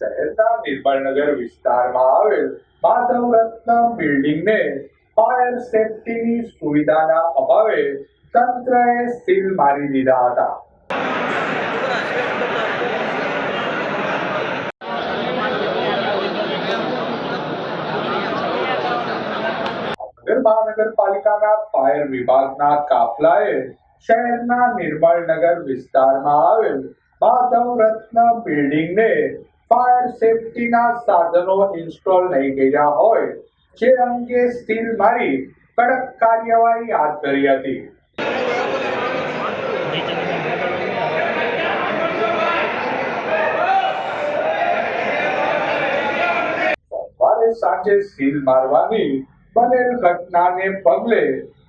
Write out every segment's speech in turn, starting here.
શહેરના નિર્મળનગર વિસ્તારમાં આવેલ માધવ રત્ન બિલ્ડિંગને ફાયર સેફટીની સુવિધાના અભાવે તંત્રએ સીલ મારી દીધા હતા. મહાનગરપાલિકાના ફાયર વિભાગના કાફલાએ શહેરના નિર્મળનગર વિસ્તારમાં આવેલ માધવ રત્ન બિલ્ડિંગને ફાયર સેફટીના સાધનો ઇન્સ્ટોલ નહીં કર્યા હોય, જે અંગે સીલ મારી કડક કાર્યવાહી હાથ ધરી હતી. સોમવારે સાંજે સીલ મારવાની બનેલ ઘટનાને પગલે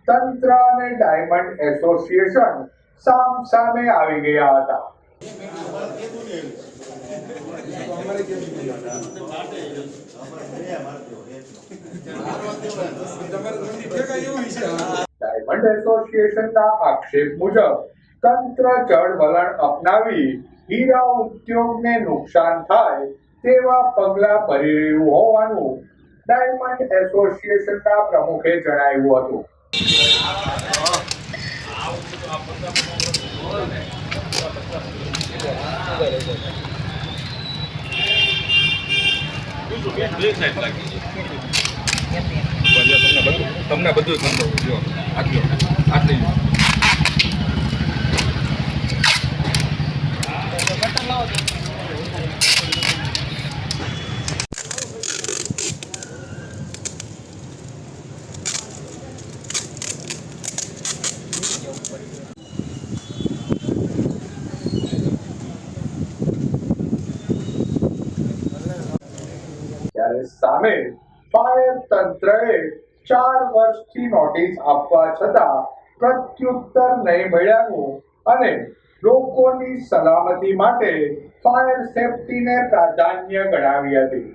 તંત્ર અને ડાયમંડ એસોસિએશન સામ સામે આવી ગયા હતા. ડાયમંડ એસોસિએશનના આક્ષેપ મુજબ, તંત્ર જળ વલણ અપનાવી હીરા ઉદ્યોગને નુકસાન થાય તેવા પગલા ભરી રહ્યું હોવાનું ડાયમંડ એસોસિએશનના પ્રમુખે જણાવ્યું હતું. તમને બધું તમને બધું ગમતું જો આટલી આટલી. ત્યારે સામે ફાયર તંત્રએ ચાર વર્ષથી નોટિસ આપવા છતાં પ્રત્યુત્તર નહીં મળ્યાનું અને લોકોની સલામતી માટે ફાયર સેફટીને પ્રાધાન્ય ગણાવી હતી.